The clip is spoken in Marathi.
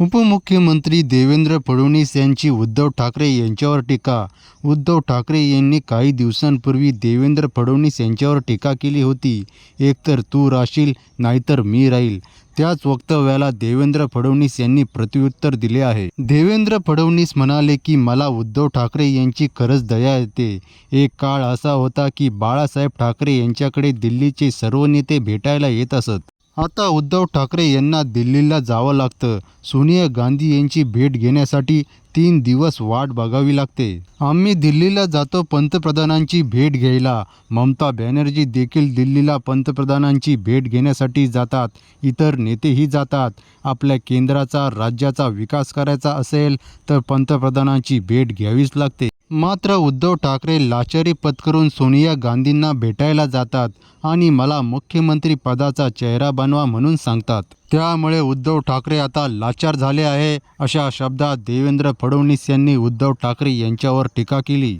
उपमुख्यमंत्री देवेंद्र फडणवीस यांची उद्धव ठाकरे यांच्यावर टीका. उद्धव ठाकरे यांनी काही दिवसांपूर्वी देवेंद्र फडणवीस यांच्यावर टीका केली होती. एकतर तू राहशील नाहीतर मी राहील. त्याच वक्तव्याला देवेंद्र फडणवीस यांनी प्रत्युत्तर दिले आहे. देवेंद्र फडणवीस म्हणाले की मला उद्धव ठाकरे यांची खरंच दया येते. एक काळ असा होता की बाळासाहेब ठाकरे यांच्याकडे दिल्लीचे सर्व नेते भेटायला येत असत. आता उद्धव ठाकरे यांना दिल्लीला जावं लागतं. सोनिया गांधी यांची भेट घेण्यासाठी तीन दिवस वाट बघावी लागते. आम्ही दिल्लीला जातो पंतप्रधानांची भेट घ्यायला. ममता बॅनर्जी देखील दिल्लीला पंतप्रधानांची भेट घेण्यासाठी जातात. इतर नेतेही जातात. आपल्या केंद्राचा राज्याचा विकास करायचा असेल तर पंतप्रधानांची भेट घ्यावीच लागते. मात्र उद्धव ठाकरे लाचारी पत्करून सोनिया गांधींना भेटायला जातात आणि मला मुख्यमंत्री पदाचा चेहरा बनवा म्हणून सांगतात. त्यामुळे उद्धव ठाकरे आता लाचार झाले आहे अशा शब्दात देवेंद्र फडणवीस यांनी उद्धव ठाकरे यांच्यावर टीका केली.